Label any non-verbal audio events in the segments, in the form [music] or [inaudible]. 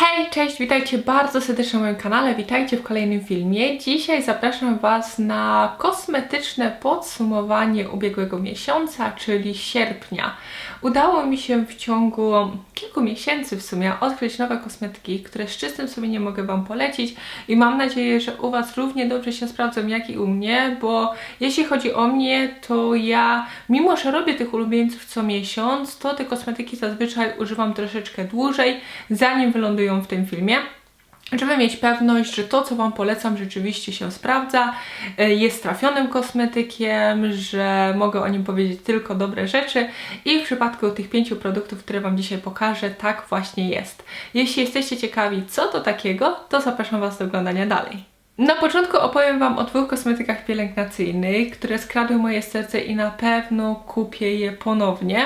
Hej, cześć, witajcie bardzo serdecznie na moim kanale, witajcie w kolejnym filmie. Dzisiaj zapraszam Was na kosmetyczne podsumowanie ubiegłego miesiąca, czyli sierpnia. Udało mi się w ciągu kilku miesięcy w sumie odkryć nowe kosmetyki, które z czystym sumieniem mogę Wam polecić i mam nadzieję, że u Was równie dobrze się sprawdzą jak i u mnie, bo jeśli chodzi o mnie, to ja, mimo że robię tych ulubieńców co miesiąc, to te kosmetyki zazwyczaj używam troszeczkę dłużej, zanim wylądują w tym filmie żeby mieć pewność, że to, co Wam polecam, rzeczywiście się sprawdza, e, jest trafionym kosmetykiem, że mogę o nim powiedzieć tylko dobre rzeczy i w przypadku tych pięciu produktów, które Wam dzisiaj pokażę, tak właśnie jest. Jeśli jesteście ciekawi, co to takiego, to zapraszam Was do oglądania dalej. Na początku opowiem Wam o dwóch kosmetykach pielęgnacyjnych, które skradły moje serce i na pewno kupię je ponownie.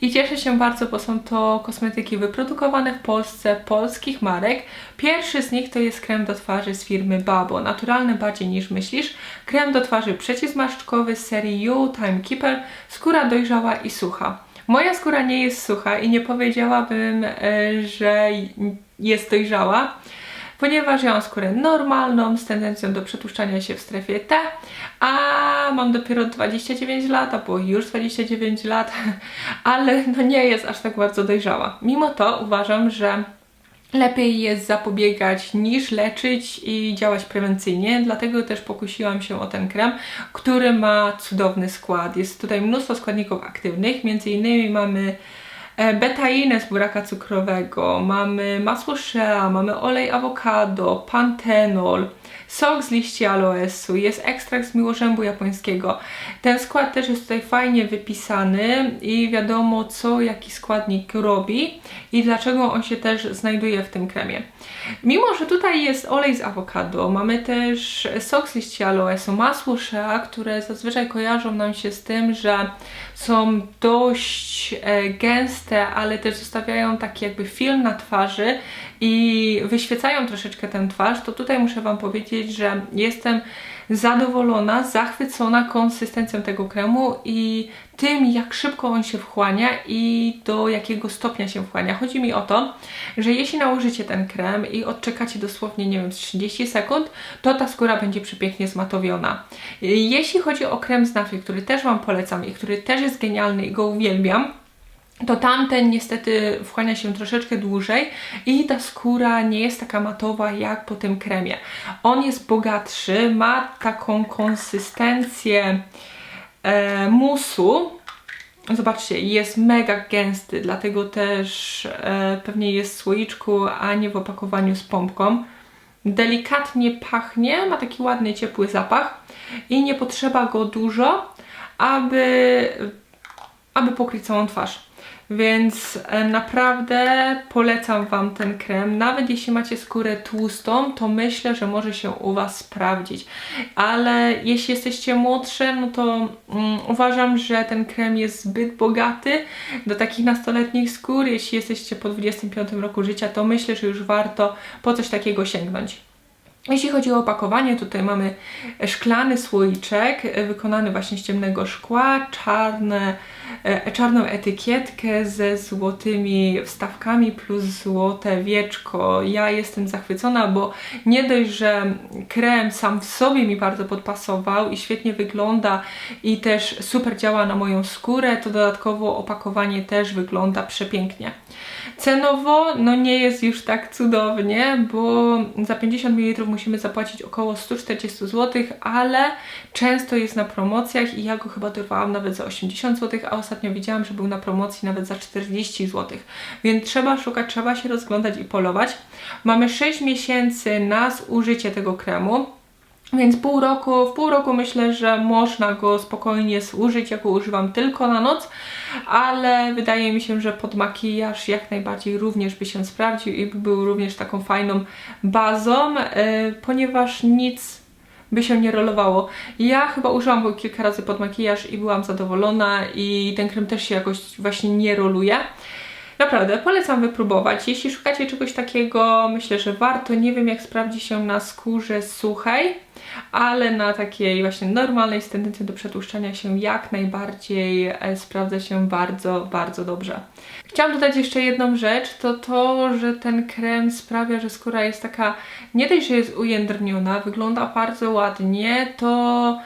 I cieszę się bardzo, bo są to kosmetyki wyprodukowane w Polsce, polskich marek. Pierwszy z nich to jest krem do twarzy z firmy Babo, naturalny bardziej niż myślisz. Krem do twarzy przeciwzmarszczkowy z serii You Time Keeper, skóra dojrzała i sucha. Moja skóra nie jest sucha i nie powiedziałabym, e, że jest dojrzała ponieważ ja mam skórę normalną z tendencją do przetłuszczania się w strefie T, a mam dopiero 29 lat, albo już 29 lat, [laughs] ale no nie jest aż tak bardzo dojrzała. Mimo to uważam, że lepiej jest zapobiegać niż leczyć i działać prewencyjnie, dlatego też pokusiłam się o ten krem, który ma cudowny skład. Jest tutaj mnóstwo składników aktywnych, między innymi mamy betainę z buraka cukrowego, mamy masło shea, mamy olej awokado, pantenol, sok z liści aloesu, jest ekstrakt z miłożębu japońskiego. Ten skład też jest tutaj fajnie wypisany i wiadomo co jaki składnik robi i dlaczego on się też znajduje w tym kremie. Mimo, że tutaj jest olej z awokado, mamy też sok z liści aloesu, masło shea, które zazwyczaj kojarzą nam się z tym, że są dość e, gęste, ale też zostawiają taki jakby film na twarzy i wyświecają troszeczkę tę twarz, to tutaj muszę Wam powiedzieć, że jestem zadowolona, zachwycona konsystencją tego kremu i tym, jak szybko on się wchłania i do jakiego stopnia się wchłania. Chodzi mi o to, że jeśli nałożycie ten krem i odczekacie dosłownie, nie wiem, 30 sekund, to ta skóra będzie przepięknie zmatowiona. Jeśli chodzi o krem z Nafi, który też Wam polecam i który też jest genialny i go uwielbiam, to tamten niestety wchłania się troszeczkę dłużej i ta skóra nie jest taka matowa jak po tym kremie. On jest bogatszy, ma taką konsystencję e, musu. Zobaczcie, jest mega gęsty, dlatego też e, pewnie jest w słoiczku, a nie w opakowaniu z pompką. Delikatnie pachnie, ma taki ładny, ciepły zapach i nie potrzeba go dużo, aby, aby pokryć całą twarz. Więc e, naprawdę polecam Wam ten krem. Nawet jeśli macie skórę tłustą, to myślę, że może się u Was sprawdzić. Ale jeśli jesteście młodsze, no to um, uważam, że ten krem jest zbyt bogaty do takich nastoletnich skór. Jeśli jesteście po 25 roku życia, to myślę, że już warto po coś takiego sięgnąć. Jeśli chodzi o opakowanie, tutaj mamy szklany słoiczek wykonany właśnie z ciemnego szkła, czarne, czarną etykietkę ze złotymi wstawkami plus złote wieczko. Ja jestem zachwycona, bo nie dość, że krem sam w sobie mi bardzo podpasował i świetnie wygląda i też super działa na moją skórę, to dodatkowo opakowanie też wygląda przepięknie. Cenowo no nie jest już tak cudownie, bo za 50 ml musimy zapłacić około 140 zł, ale często jest na promocjach i ja go chyba dorwałam nawet za 80 zł, ostatnio widziałam, że był na promocji nawet za 40 zł. Więc trzeba szukać, trzeba się rozglądać i polować. Mamy 6 miesięcy na zużycie tego kremu. Więc pół roku, w pół roku myślę, że można go spokojnie zużyć, ja go używam tylko na noc, ale wydaje mi się, że pod makijaż jak najbardziej również by się sprawdził i by był również taką fajną bazą, yy, ponieważ nic by się nie rolowało. Ja chyba użyłam go kilka razy pod makijaż i byłam zadowolona i ten krem też się jakoś właśnie nie roluje. Naprawdę, polecam wypróbować. Jeśli szukacie czegoś takiego, myślę, że warto. Nie wiem, jak sprawdzi się na skórze suchej, ale na takiej właśnie normalnej, z tendencją do przetłuszczania się jak najbardziej e, sprawdza się bardzo, bardzo dobrze. Chciałam dodać jeszcze jedną rzecz, to to, że ten krem sprawia, że skóra jest taka, nie dość, że jest ujędrniona, wygląda bardzo ładnie, to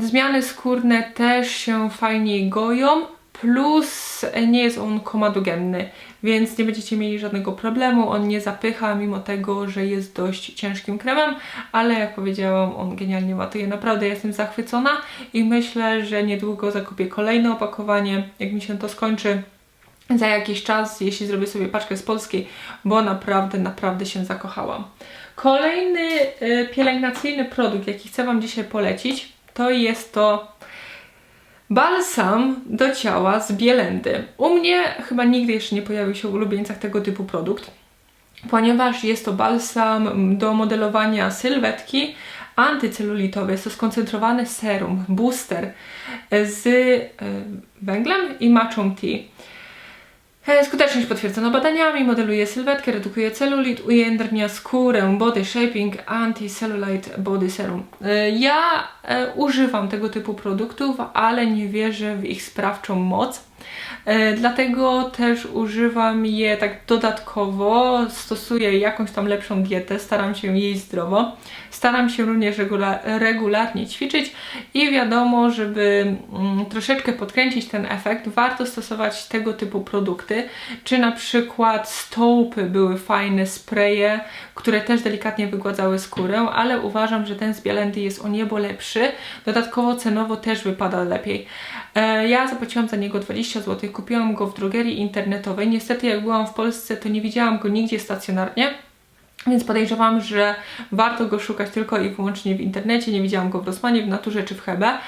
zmiany skórne też się fajniej goją, plus nie jest on komadogenny, więc nie będziecie mieli żadnego problemu, on nie zapycha mimo tego, że jest dość ciężkim kremem, ale jak powiedziałam, on genialnie matuje. Naprawdę jestem zachwycona i myślę, że niedługo zakupię kolejne opakowanie, jak mi się to skończy za jakiś czas, jeśli zrobię sobie paczkę z polskiej, bo naprawdę, naprawdę się zakochałam. Kolejny y, pielęgnacyjny produkt, jaki chcę Wam dzisiaj polecić, to jest to balsam do ciała z bielendy. U mnie chyba nigdy jeszcze nie pojawił się w ulubieńcach tego typu produkt, ponieważ jest to balsam do modelowania sylwetki antycelulitowy. Jest to skoncentrowany serum, booster z y, węglem i matchą tea. Skuteczność potwierdzono badaniami, modeluje sylwetkę, redukuje celulit, ujędrnia skórę, body shaping, anti-cellulite body serum. E, Ja e, używam tego typu produktów, ale nie wierzę w ich sprawczą moc. E, Dlatego też używam je tak dodatkowo, stosuję jakąś tam lepszą dietę, staram się jeść zdrowo, staram się również regula regularnie ćwiczyć i wiadomo, żeby mm, troszeczkę podkręcić ten efekt, warto stosować tego typu produkty, czy na przykład stołpy były fajne spraye, które też delikatnie wygładzały skórę, ale uważam, że ten z jest o niebo lepszy, dodatkowo cenowo też wypada lepiej. E, Ja zapłaciłam za niego 20 zł, kupiłam go w drogerii internetowej. Niestety, jak byłam w Polsce, to nie widziałam go nigdzie stacjonarnie. Więc podejrzewam, że warto go szukać tylko i wyłącznie w internecie. Nie widziałam go w Rossmanie, w Naturze czy w Hebe.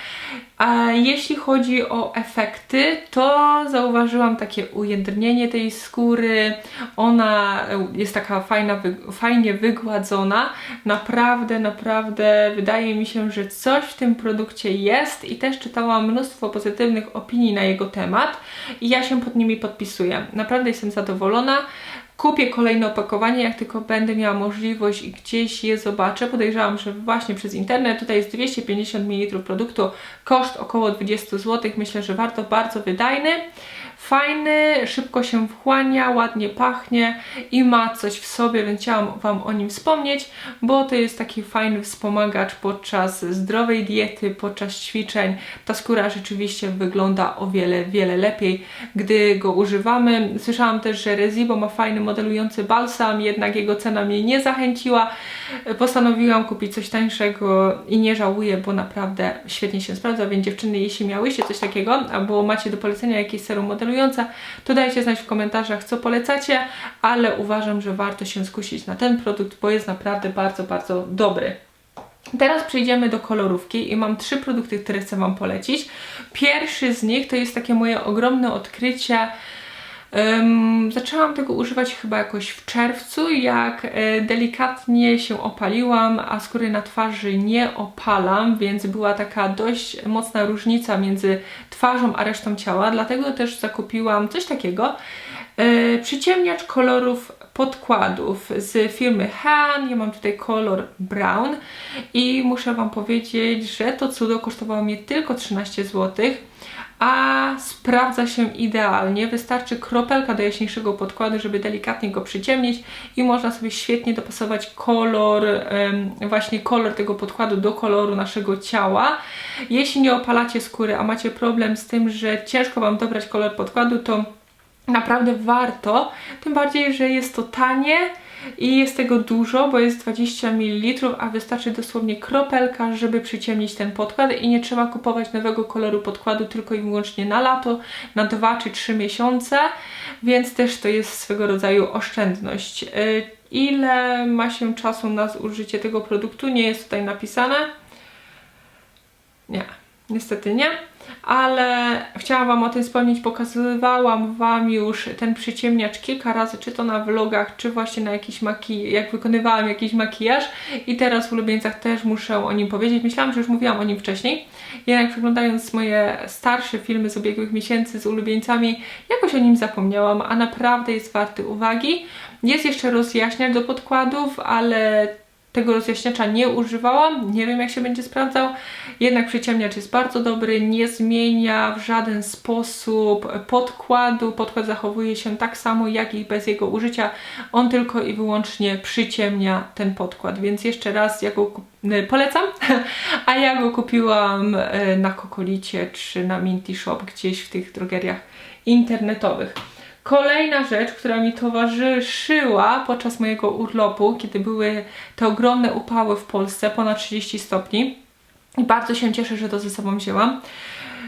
A jeśli chodzi o efekty, to zauważyłam takie ujędrnienie tej skóry. Ona jest taka fajna, wy- fajnie wygładzona. Naprawdę, naprawdę wydaje mi się, że coś w tym produkcie jest i też czytałam mnóstwo pozytywnych opinii na jego temat i ja się pod nimi podpisuję. Naprawdę jestem zadowolona. Kupię kolejne opakowanie, jak tylko będę miała możliwość i gdzieś je zobaczę. Podejrzewam, że właśnie przez internet. Tutaj jest 250 ml produktu, koszt około 20 zł. Myślę, że warto, bardzo wydajny. Fajny, szybko się wchłania, ładnie pachnie i ma coś w sobie, więc chciałam Wam o nim wspomnieć, bo to jest taki fajny wspomagacz podczas zdrowej diety, podczas ćwiczeń. Ta skóra rzeczywiście wygląda o wiele, wiele lepiej, gdy go używamy. Słyszałam też, że Rezibo ma fajny modelujący balsam, jednak jego cena mnie nie zachęciła. Postanowiłam kupić coś tańszego i nie żałuję, bo naprawdę świetnie się sprawdza, więc dziewczyny, jeśli miałyście coś takiego, albo macie do polecenia jakieś serum modelujące, to dajcie znać w komentarzach, co polecacie, ale uważam, że warto się skusić na ten produkt, bo jest naprawdę bardzo, bardzo dobry. Teraz przejdziemy do kolorówki i mam trzy produkty, które chcę Wam polecić. Pierwszy z nich to jest takie moje ogromne odkrycie. Ym, zaczęłam tego używać chyba jakoś w czerwcu, jak e, delikatnie się opaliłam, a skóry na twarzy nie opalam, więc była taka dość mocna różnica między twarzą a resztą ciała, dlatego też zakupiłam coś takiego. E, przyciemniacz kolorów podkładów z firmy Han. Ja mam tutaj kolor brown i muszę Wam powiedzieć, że to cudo kosztowało mnie tylko 13 zł a sprawdza się idealnie. Wystarczy kropelka do jaśniejszego podkładu, żeby delikatnie go przyciemnić i można sobie świetnie dopasować kolor, właśnie kolor tego podkładu do koloru naszego ciała. Jeśli nie opalacie skóry, a macie problem z tym, że ciężko Wam dobrać kolor podkładu, to naprawdę warto, tym bardziej, że jest to tanie i jest tego dużo, bo jest 20 ml, a wystarczy dosłownie kropelka, żeby przyciemnić ten podkład i nie trzeba kupować nowego koloru podkładu tylko i wyłącznie na lato, na 2 czy 3 miesiące, więc też to jest swego rodzaju oszczędność. Y, Ile ma się czasu na zużycie tego produktu? Nie jest tutaj napisane. Nie, niestety nie. Ale chciałam Wam o tym wspomnieć, pokazywałam Wam już ten przyciemniacz kilka razy, czy to na vlogach, czy właśnie na jakiś makijaż, jak wykonywałam jakiś makijaż i teraz w ulubieńcach też muszę o nim powiedzieć. Myślałam, że już mówiłam o nim wcześniej, jednak przeglądając moje starsze filmy z ubiegłych miesięcy z ulubieńcami, jakoś o nim zapomniałam, a naprawdę jest warty uwagi. Jest jeszcze rozjaśniacz do podkładów, ale tego rozjaśniacza nie używałam, nie wiem jak się będzie sprawdzał, jednak przyciemniacz jest bardzo dobry, nie zmienia w żaden sposób podkładu, podkład zachowuje się tak samo jak i bez jego użycia, on tylko i wyłącznie przyciemnia ten podkład, więc jeszcze raz ja go polecam, [laughs] a ja go kupiłam y, na Kokolicie czy na Minty Shop gdzieś w tych drogeriach internetowych. Kolejna rzecz, która mi towarzyszyła podczas mojego urlopu, kiedy były te ogromne upały w Polsce, ponad 30 stopni. I bardzo się cieszę, że to ze sobą wzięłam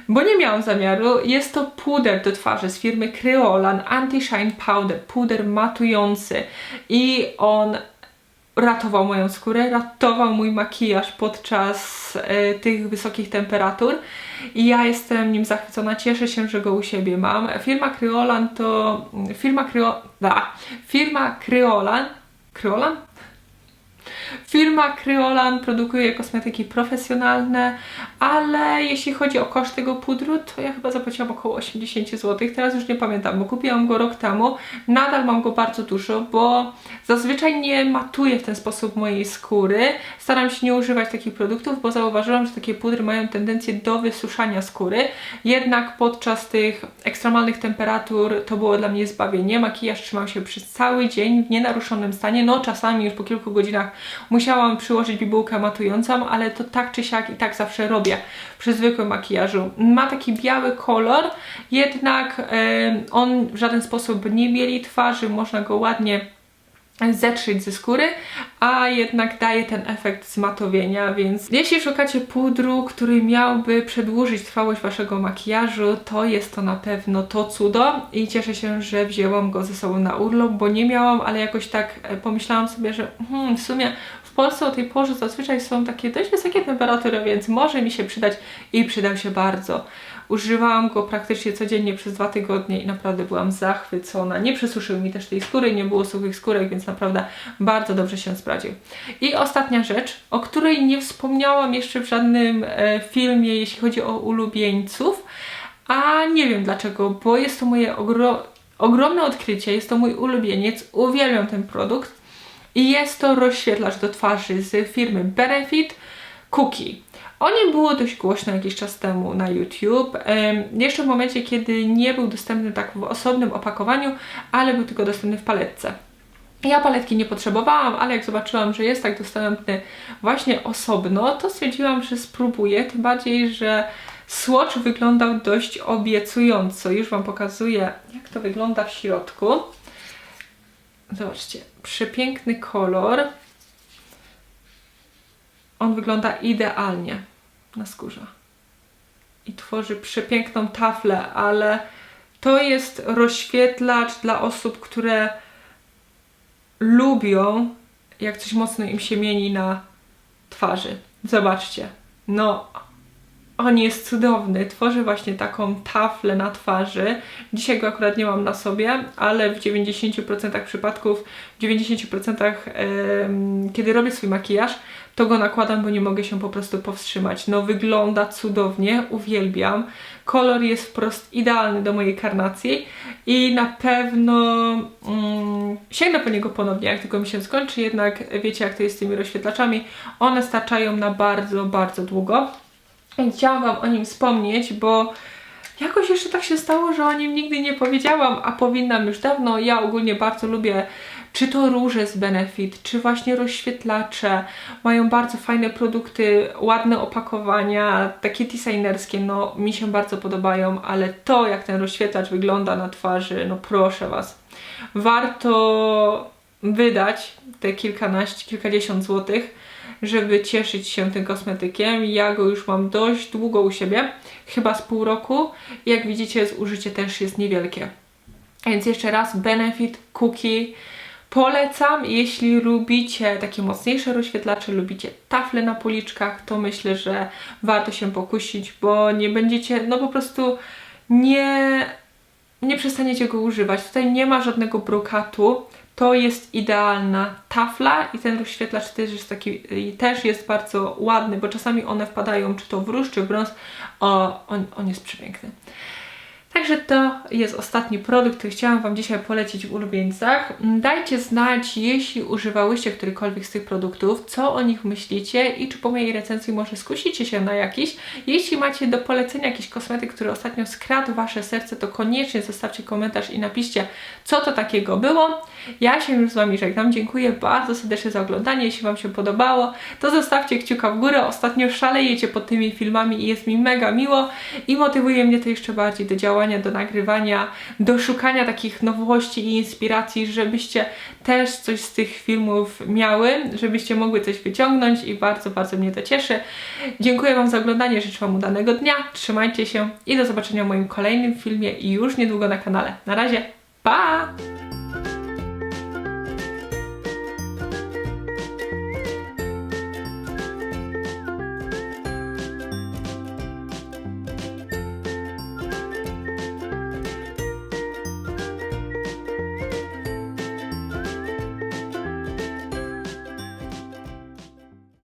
bo nie miałam zamiaru. Jest to puder do twarzy z firmy Creolan Anti-Shine Powder, puder matujący i on ratował moją skórę, ratował mój makijaż podczas e, tych wysokich temperatur i ja jestem nim zachwycona, cieszę się, że go u siebie mam. Firma Kryolan to... firma Kryo... Da, firma Kryolan... Kryolan? Firma Kryolan produkuje kosmetyki profesjonalne, ale jeśli chodzi o koszt tego pudru, to ja chyba zapłaciłam około 80 zł. Teraz już nie pamiętam, bo kupiłam go rok temu. Nadal mam go bardzo dużo, bo zazwyczaj nie matuję w ten sposób mojej skóry. Staram się nie używać takich produktów, bo zauważyłam, że takie pudry mają tendencję do wysuszania skóry. Jednak podczas tych ekstremalnych temperatur to było dla mnie zbawienie. Makijaż trzymał się przez cały dzień w nienaruszonym stanie. No czasami już po kilku godzinach musiałam przyłożyć bibułkę matującą, ale to tak czy siak i tak zawsze robię przy zwykłym makijażu. Ma taki biały kolor, jednak on w żaden sposób nie mieli twarzy, można go ładnie zetrzeć ze skóry, a jednak daje ten efekt zmatowienia, więc jeśli szukacie pudru, który miałby przedłużyć trwałość Waszego makijażu, to jest to na pewno to cudo i cieszę się, że wzięłam go ze sobą na urlop, bo nie miałam, ale jakoś tak e, pomyślałam sobie, że hmm, w sumie w Polsce o tej porze zazwyczaj są takie dość wysokie temperatury, więc może mi się przydać i przydał się bardzo. Używałam go praktycznie codziennie przez dwa tygodnie i naprawdę byłam zachwycona. Nie przesuszył mi też tej skóry, nie było suchych skórek, więc naprawdę bardzo dobrze się sprawdził. I ostatnia rzecz, o której nie wspomniałam jeszcze w żadnym e, filmie, jeśli chodzi o ulubieńców, a nie wiem dlaczego, bo jest to moje ogro ogromne odkrycie, jest to mój ulubieniec, uwielbiam ten produkt i jest to rozświetlacz do twarzy z firmy Benefit Cookie. O nim było dość głośno jakiś czas temu na YouTube. Jeszcze w momencie, kiedy nie był dostępny tak w osobnym opakowaniu, ale był tylko dostępny w paletce. Ja paletki nie potrzebowałam, ale jak zobaczyłam, że jest tak dostępny właśnie osobno, to stwierdziłam, że spróbuję, tym bardziej, że swatch wyglądał dość obiecująco. Już Wam pokazuję, jak to wygląda w środku. Zobaczcie, przepiękny kolor. On wygląda idealnie na skórze. I tworzy przepiękną taflę, ale to jest rozświetlacz dla osób, które lubią, jak coś mocno im się mieni na twarzy. Zobaczcie. No, on jest cudowny, tworzy właśnie taką taflę na twarzy. Dzisiaj go akurat nie mam na sobie, ale w 90% przypadków, w 90% yy, kiedy robię swój makijaż, to go nakładam, bo nie mogę się po prostu powstrzymać. No wygląda cudownie, uwielbiam. Kolor jest wprost idealny do mojej karnacji i na pewno mm, sięgnę po niego ponownie, jak tylko mi się skończy, jednak wiecie jak to jest z tymi rozświetlaczami, one starczają na bardzo, bardzo długo. Chciałam Wam o nim wspomnieć, bo jakoś jeszcze tak się stało, że o nim nigdy nie powiedziałam, a powinnam już dawno. Ja ogólnie bardzo lubię czy to róże z Benefit, czy właśnie rozświetlacze. Mają bardzo fajne produkty, ładne opakowania, takie designerskie, no mi się bardzo podobają, ale to jak ten rozświetlacz wygląda na twarzy, no proszę Was. Warto wydać te kilkanaście, kilkadziesiąt złotych, żeby cieszyć się tym kosmetykiem. Ja go już mam dość długo u siebie, chyba z pół roku. Jak widzicie, zużycie też jest niewielkie. Więc jeszcze raz Benefit Cookie Polecam, jeśli lubicie takie mocniejsze rozświetlacze, lubicie tafle na policzkach, to myślę, że warto się pokusić, bo nie będziecie, no po prostu nie, nie przestaniecie go używać. Tutaj nie ma żadnego brokatu. To jest idealna tafla i ten rozświetlacz też jest taki, też jest bardzo ładny, bo czasami one wpadają czy to w róż, czy w brąz. O, on, on jest przepiękny. Także to jest ostatni produkt, który chciałam Wam dzisiaj polecić w ulubieńcach. Dajcie znać, jeśli używałyście którykolwiek z tych produktów, co o nich myślicie i czy po mojej recenzji może skusicie się na jakiś. Jeśli macie do polecenia jakiś kosmetyk, który ostatnio skradł Wasze serce, to koniecznie zostawcie komentarz i napiszcie, co to takiego było. Ja się już z Wami żegnam. Dziękuję bardzo serdecznie za oglądanie. Jeśli Wam się podobało, to zostawcie kciuka w górę. Ostatnio szalejecie pod tymi filmami i jest mi mega miło i motywuje mnie to jeszcze bardziej do do nagrywania, do szukania takich nowości i inspiracji, żebyście też coś z tych filmów miały, żebyście mogły coś wyciągnąć i bardzo, bardzo mnie to cieszy. Dziękuję Wam za oglądanie, życzę Wam udanego dnia, trzymajcie się i do zobaczenia w moim kolejnym filmie i już niedługo na kanale. Na razie, pa!